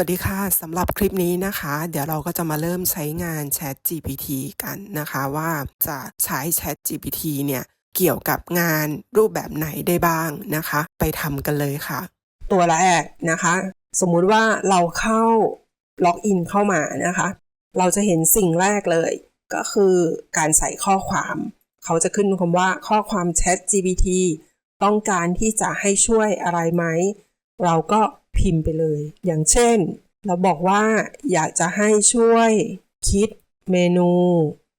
วัสดีค่ะสำหรับคลิปนี้นะคะ เดี๋ยวเราก็จะมาเริ่มใช้งาน Chat GPT กันนะคะว่าจะใช้ Chat GPT เนี่ยเกี่ยวกับงานรูปแบบไหนได้บ้างนะคะ ไปทำกันเลยค่ะ ตัวแรกนะคะ สมมุติว่าเราเข้าล็อกอินเข้ามานะคะ เราจะเห็นสิ่งแรกเลย ก็คือการใส่ข้อความ เขาจะขึ้นคำว่าข้อความ Chat GPT ต้องการที่จะให้ช่วยอะไรไหมเราก็ พิมพ์ไปเลย อย่างเช่น เราบอกว่าอยากจะให้ช่วยคิดเมนู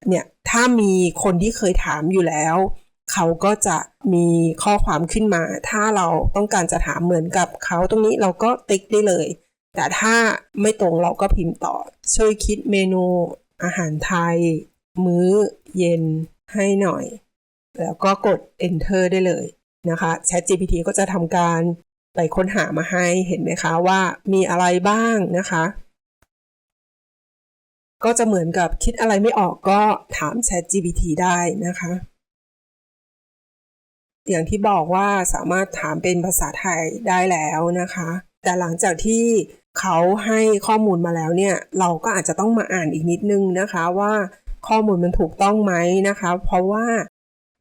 เนี่ยถ้ามีคนที่เคยถามอยู่แล้ว เขาก็จะมีข้อความขึ้นมา ถ้าเราต้องการจะถามเหมือนกับเขาตรงนี้เราก็ติ๊กได้เลย แต่ถ้าไม่ตรงเราก็พิมพ์ต่อ ช่วยคิดเมนูอาหารไทย มื้อเย็นให้หน่อย แล้วก็กด enter ได้เลยนะคะ ChatGPT ก็จะทำการ ไปค้นหามาให้เห็นไหมคะว่ามีอะไรบ้างนะคะ ก็จะเหมือนกับคิดอะไรไม่ออกก็ถาม Chat GPT ได้นะคะ อย่างที่บอกว่าสามารถถามเป็นภาษาไทยได้แล้วนะคะ แต่หลังจากที่เขาให้ข้อมูลมาแล้วเนี่ย เราก็อาจจะต้องมาอ่านอีกนิดนึงนะคะว่าข้อมูลมันถูกต้องไหมนะคะ เพราะว่า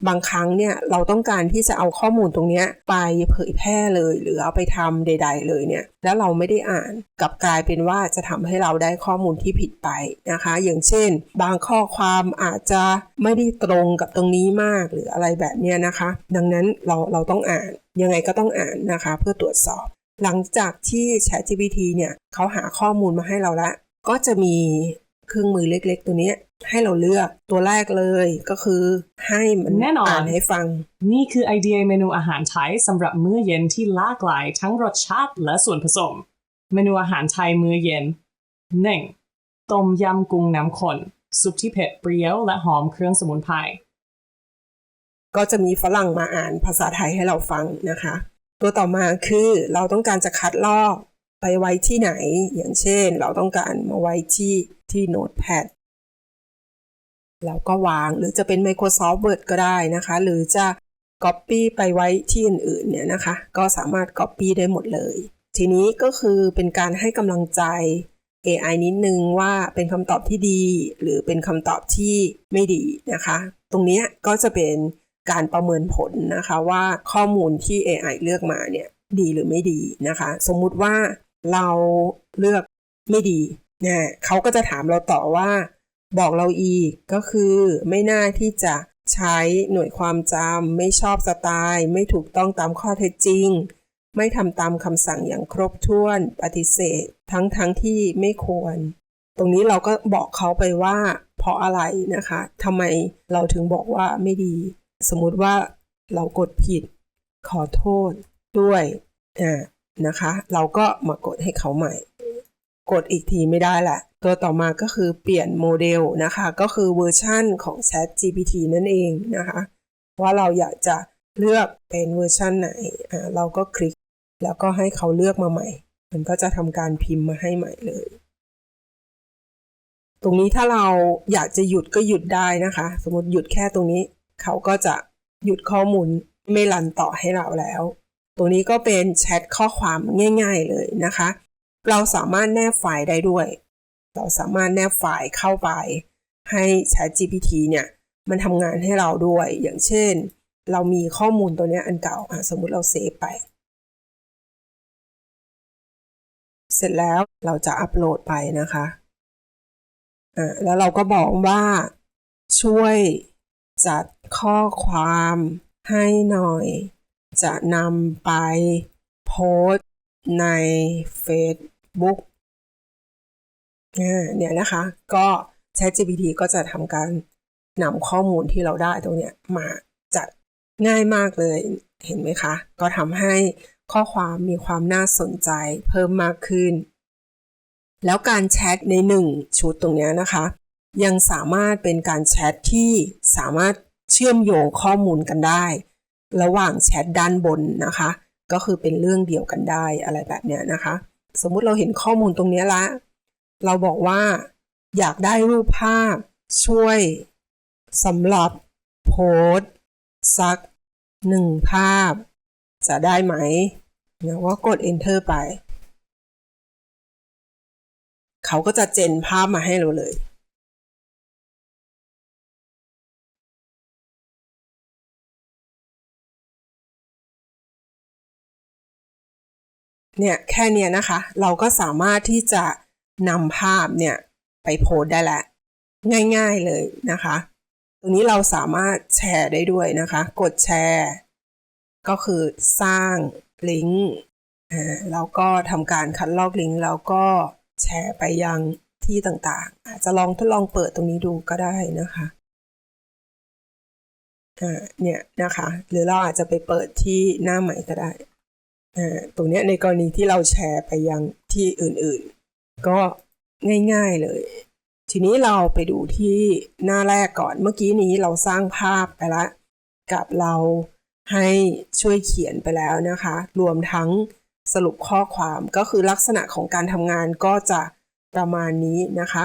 บางครั้งเนี่ยเราต้องการที่จะเอาข้อมูลตรงนี้ไปเผยแพร่เลย หรือเอาไปทำใด ๆ เลยเนี่ยแล้วเราไม่ได้อ่านกลับกลายเป็นว่าจะทำให้เราได้ข้อมูลที่ผิดไปนะคะ อย่างเช่น บางข้อความอาจจะไม่ได้ตรงกับตรงนี้มากหรืออะไรแบบนี้นะคะ ดังนั้นเราเราต้องอ่านยังไงก็ต้องอ่านนะคะ เพื่อตรวจสอบ หลังจากที่ ChatGPT เนี่ยเขาหาข้อมูลมาให้เราละก็จะมี เครื่องมือเล็ก ๆ ตัวนี้ให้เราเลือกตัวแรกเลยก็คือให้มันแน่นอนอ่านให้ฟัง นี่คือไอเดียเมนูอาหารไทยสำหรับมื้อเย็นที่หลากหลายทั้งรสชาติและส่วนผสม เมนูอาหารไทยมื้อเย็น 1. ต้มยำกุ้งน้ำข้นซุปที่เผ็ดเปรี้ยวและหอมเครื่องสมุนไพรก็จะมีฝรั่งมาอ่านภาษาไทยให้เราฟังนะคะ ตัวต่อมาคือเราต้องการจะคัดลอก ไปไว้ที่ไหน อย่างเช่น เราต้องการมาไว้ที่ที่โน้ตแพดแล้วก็วางหรือจะเป็น Microsoft Word ก็ได้นะคะ หรือจะ Copy ไปไว้ที่อื่นๆเนี่ยนะคะ ก็สามารถ Copy ได้หมดเลย ทีนี้ก็คือเป็นการให้กำลังใจ AI นิดนึงว่าเป็นคำตอบที่ดี หรือเป็นคำตอบที่ไม่ดีนะคะ ตรงนี้ก็จะเป็นการประเมินผลนะคะว่าข้อมูลที่ AI เลือกมาเนี่ยดีหรือไม่ดีนะคะ สมมุติว่า เราเลือกไม่ดีเนี่ยเขาก็จะถามเราต่อว่า บอกเราอีกก็คือไม่น่าที่จะใช้หน่วยความจำไม่ชอบสไตล์ ไม่ถูกต้องตามข้อเท็จจริง ไม่ทำตามคำสั่งอย่างครบถ้วนปฏิเสธ ทั้งทั้งที่ไม่ควร ตรงนี้เราก็บอกเขาไปว่า เพราะอะไรนะคะทำไมเราถึงบอกว่าไม่ดี สมมุติว่าเรากดผิด ขอโทษด้วยอ่า นะคะ เราก็มากดให้เขาใหม่ กดอีกทีไม่ได้แหละ ตัวต่อมาก็คือเปลี่ยนโมเดลนะคะ ก็คือเวอร์ชั่นของ Chat GPT นั่นเองนะคะ ว่าเราอยากจะเลือกเป็นเวอร์ชั่นไหนอ่าเราก็คลิก แล้วก็ให้เขาเลือกมาใหม่ มันก็จะทำการพิมพ์มาให้ใหม่เลย ตรงนี้ถ้าเราอยากจะหยุดก็หยุดได้นะคะ สมมติหยุดแค่ตรงนี้ เขาก็จะหยุดข้อมูลไม่รันต่อให้เราแล้ว ตรงนี้ก็เป็นแชทข้อความง่าย ๆเลยนะคะ เราสามารถแนบไฟล์ได้ด้วย เราสามารถแนบไฟล์เข้าไป ให้ Chat GPT เนี่ยมันทำงานให้เราด้วย อย่างเช่น เรามีข้อมูลตัวเนี้ยอันเก่าอะสมมุติเราเซฟไป เสร็จแล้วเราจะอัปโหลดไปนะคะอ่าแล้วเราก็บอกว่าช่วยจัดข้อความให้หน่อย จะนำไปโพสใน Facebook เนี่ยนะคะ ก็ ChatGPT ก็จะทำการนำข้อมูลที่เราได้ตรงเนี้ยมาจัดง่ายมากเลยเห็นไหมคะ ก็ทำให้ข้อความมีความน่าสนใจเพิ่มมากขึ้น แล้วการแชทในหนึ่งชุดตรงเนี้ยนะคะ ยังสามารถเป็นการแชทที่สามารถเชื่อมโยงข้อมูลกันได้ ระหว่างแชทด้านบนนะคะ ก็คือเป็นเรื่องเดียวกันได้อะไรแบบเนี้ยนะคะ สมมุติเราเห็นข้อมูลตรงเนี้ยละ เราบอกว่าอยากได้รูปภาพช่วยสำหรับโพสสักหนึ่งภาพ จะได้ไหมแล้วก็กด enter ไป เขาก็จะเจนภาพมาให้เราเลย เนี่ยแค่เนี้ยนะคะ เราก็สามารถที่จะนำภาพเนี่ยไปโพสได้แล้วง่ายๆเลยนะคะ ตรงนี้เราสามารถแชร์ได้ด้วยนะคะ กดแชร์ ก็คือสร้างลิงก์แล้วก็ทำการคัดลอกลิงก์แล้วก็แชร์ไปยังที่ต่างๆ อาจจะลองทดลองเปิดตรงนี้ดูก็ได้นะคะอ่าเนี่ยนะคะ หรือเราอาจจะไปเปิดที่หน้าใหม่ก็ได้ ตรงนี้ในกรณีที่เราแชร์ไปยังที่อื่นๆ ก็ง่ายๆเลย ทีนี้เราไปดูที่หน้าแรกก่อนเมื่อกี้นี้เราสร้างภาพไปแล้วกับเราให้ช่วยเขียนไปแล้วนะคะ รวมทั้งสรุปข้อความก็คือลักษณะของการทำงานก็จะประมาณนี้นะคะ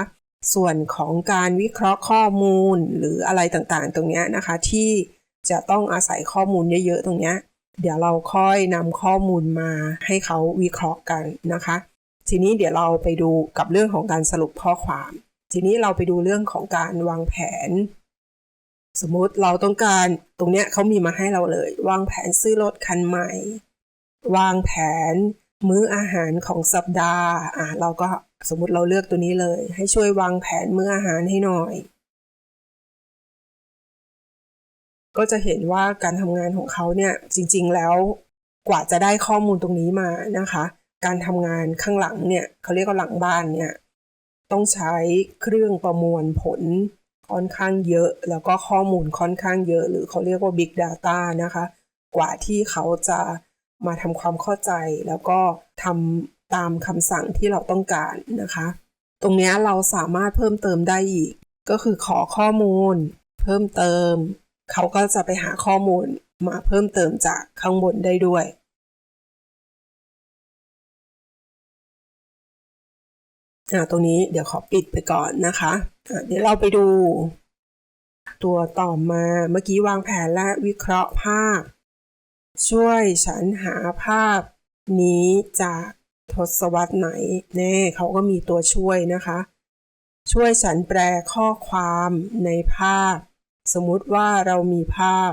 ส่วนของการวิเคราะห์ข้อมูลหรืออะไรต่างๆ ตรงนี้นะคะ ที่จะต้องอาศัยข้อมูลเยอะๆ ตรงนี้ เดี๋ยวเราค่อยนำข้อมูลมาให้เขาวิเคราะห์กันนะคะ ทีนี้เดี๋ยวเราไปดูกับเรื่องของการสรุปข้อความ ทีนี้เราไปดูเรื่องของการวางแผน สมมุติเราต้องการตรงเนี้ยเขามีมาให้เราเลย วางแผนซื้อรถคันใหม่ วางแผนมื้ออาหารของสัปดาห์อะเราก็สมมุติเราเลือกตัวนี้เลย ให้ช่วยวางแผนมื้ออาหารให้หน่อย ก็จะเห็นว่าการทำงานของเขาเนี่ยจริง ๆ แล้วกว่าจะได้ข้อมูลตรงนี้มานะคะ การทำงานข้างหลังเนี่ยเขาเรียกว่าหลังบ้านเนี่ยต้องใช้เครื่องประมวลผลค่อนข้างเยอะ แล้วก็ข้อมูลค่อนข้างเยอะ หรือเขาเรียกว่า Big Data นะคะ กว่าที่เขาจะมาทำความเข้าใจ แล้วก็ทำตามคำสั่งที่เราต้องการนะคะ ตรงนี้เราสามารถเพิ่มเติมได้อีก ก็คือขอข้อมูล เพิ่มเติม เขาก็จะไปหาข้อมูลมาเพิ่มเติมจากข้างบนได้ด้วยอ่าตรงนี้เดี๋ยวขอปิดไปก่อนนะคะ เดี๋ยวเราไปดู ตัวต่อมาเมื่อกี้วางแผนและวิเคราะห์ภาพ ช่วยฉันหาภาพนี้จากทศวรรษไหนแน่เขาก็มีตัวช่วยนะคะ ช่วยฉันแปลข้อความในภาพ สมมุติว่าเรามีภาพ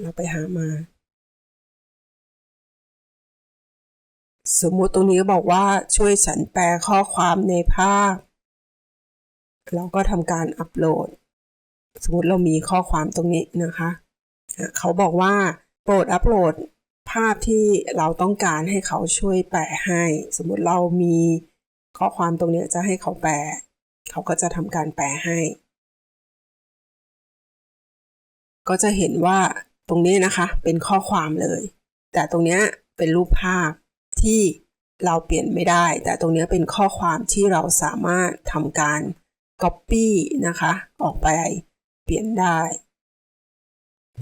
เราไปหามา สมมุติตรงนี้ก็บอกว่าช่วยฉันแปลข้อความในภาพ เราก็ทำการอัปโหลด สมมติเรามีข้อความตรงนี้นะคะ เขาบอกว่าโปรดอัปโหลดภาพที่เราต้องการให้เขาช่วยแปลให้ สมมุติเรามีข้อความตรงนี้จะให้เขาแปล เขาก็จะทำการแปลให้ ก็จะเห็นว่าตรงนี้นะคะเป็นข้อความเลย แต่ตรงเนี้ยเป็นรูปภาพที่เราเปลี่ยนไม่ได้ แต่ตรงเนี้ยเป็นข้อความที่เราสามารถทำการ Copy นะคะ ออกไปเปลี่ยนได้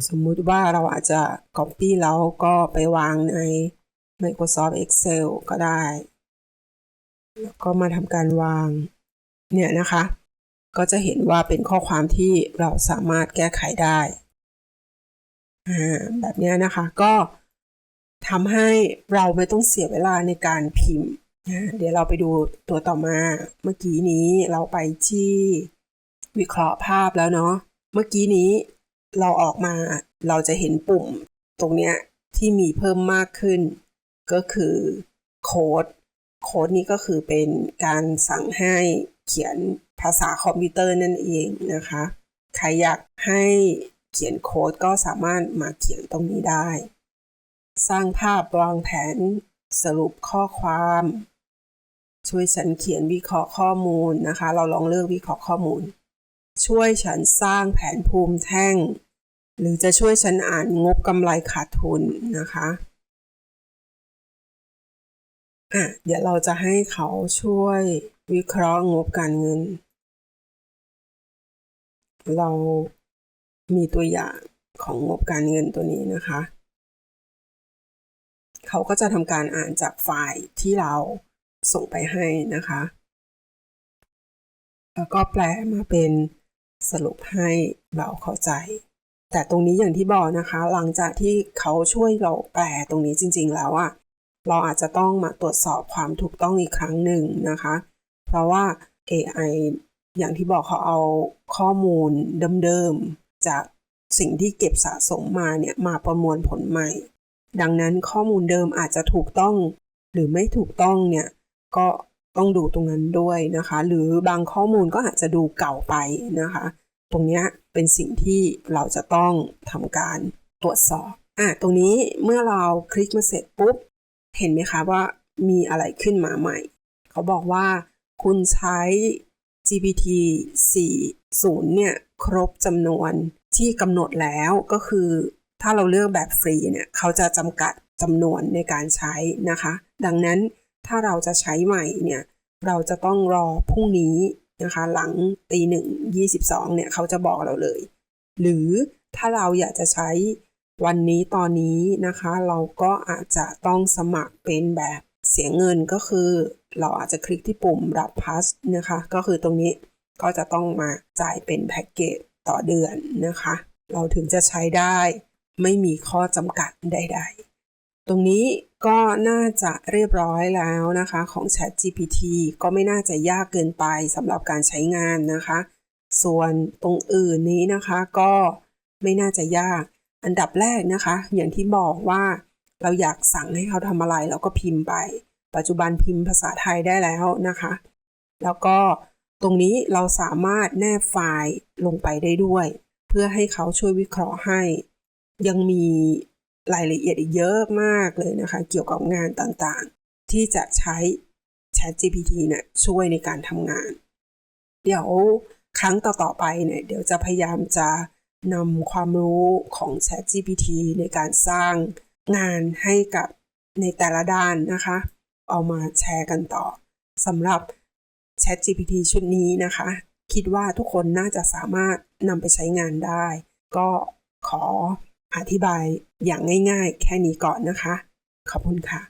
สมมุติว่าเราอาจจะ Copy แล้วก็ไปวางใน Microsoft Excel ก็ได้ แล้วก็มาทำการวาง เนี่ยนะคะ ก็จะเห็นว่าเป็นข้อความที่เราสามารถแก้ไขได้ แบบนี้นะคะก็ทำให้เราไม่ต้องเสียเวลาในการพิมพ์ เดี๋ยวเราไปดูตัวต่อมา เมื่อกี้นี้เราไปที่วิเคราะห์ภาพแล้วเนาะ เมื่อกี้นี้เราออกมาเราจะเห็นปุ่มตรงเนี้ยที่มีเพิ่มมากขึ้น ก็คือโค้ด โค้ดนี้ก็คือเป็นการสั่งให้เขียนภาษาคอมพิวเตอร์นั่นเองนะคะ ใครอยากให้ เขียนโค้ดก็สามารถมาเขียนตรงนี้ได้ สร้างภาพวางแผน สรุปข้อความ ช่วยฉันเขียนวิเคราะห์ข้อมูลนะคะ เราลองเลือกวิเคราะห์ข้อมูล ช่วยฉันสร้างแผนภูมิแท่ง หรือจะช่วยฉันอ่านงบกำไรขาดทุนนะคะอะเดี๋ยวเราจะให้เขาช่วยวิเคราะห์งบการเงิน เรา มีตัวอย่างของงบการเงินตัวนี้นะคะ เขาก็จะทำการอ่านจากไฟล์ที่เราส่งไปให้นะคะ แล้วก็แปลมาเป็นสรุปให้เราเข้าใจ แต่ตรงนี้อย่างที่บอกนะคะ หลังจากที่เขาช่วยเราแปลตรงนี้จริง ๆ แล้วอะเราอาจจะต้องมาตรวจสอบความถูกต้องอีกครั้งหนึ่งนะคะ เพราะว่า AI อย่างที่บอกเขาเอาข้อมูลเดิมๆ จากสิ่งที่เก็บสะสมมาเนี่ยมาประมวลผลใหม่ ดังนั้นข้อมูลเดิมอาจจะถูกต้อง หรือไม่ถูกต้องเนี่ยก็ต้องดูตรงนั้นด้วยนะคะ หรือบางข้อมูลก็อาจจะดูเก่าไปนะคะ ตรงนี้เป็นสิ่งที่เราจะต้องทำการตรวจสอบอะตรงนี้เมื่อเราคลิกมาเสร็จปุ๊บ เห็นไหมคะว่ามีอะไรขึ้นมาใหม่ เขาบอกว่าคุณใช้ GPT 4.0 เนี่ย ครบจำนวนที่กำหนดแล้วก็คือ ถ้าเราเลือกแบบฟรีเนี่ยเขาจะจำกัดจำนวนในการใช้นะคะ ดังนั้นถ้าเราจะใช้ใหม่เนี่ยเราจะต้องรอพรุ่งนี้นะคะหลังตีหนึ่งยี่สิบสองเนี่ยเขาจะบอกเราเลย หรือถ้าเราอยากจะใช้วันนี้ตอนนี้นะคะ เราก็อาจจะต้องสมัครเป็นแบบเสียเงินก็คือ เราอาจจะคลิกที่ปุ่มรับพัสนะคะ ก็คือตรงนี้ ก็จะต้องมาจ่ายเป็นแพ็กเกจต่อเดือนนะคะ เราถึงจะใช้ได้ไม่มีข้อจำกัดใด ๆ ตรงนี้ก็น่าจะเรียบร้อยแล้วนะคะของ Chat GPT ก็ไม่น่าจะยากเกินไปสำหรับการใช้งานนะคะ ส่วนตรงอื่นนี้นะคะก็ไม่น่าจะยาก อันดับแรกนะคะ อย่างที่บอกว่าเราอยากสั่งให้เขาทำอะไรเราก็พิมพ์ไป ปัจจุบันพิมพ์ภาษาไทยได้แล้วนะคะ แล้วก็ ตรงนี้เราสามารถแนบไฟล์ลงไปได้ด้วย เพื่อให้เขาช่วยวิเคราะห์ให้ ยังมีรายละเอียดอีกเยอะมากเลยนะคะ เกี่ยวกับงานต่างๆ ที่จะใช้ Chat GPT เนี่ยช่วยในการทำงาน เดี๋ยวครั้งต่อๆไปเนี่ยเดี๋ยวจะพยายามจะนำความรู้ของ Chat GPT ในการสร้างงานให้กับในแต่ละด้านนะคะ เอามาแชร์กันต่อสำหรับ Chat GPT ชุดนี้นะคะ คิดว่าทุกคนน่าจะสามารถนำไปใช้งานได้ ก็ขออธิบายอย่างง่ายๆ แค่นี้ก่อนนะคะ ขอบคุณค่ะ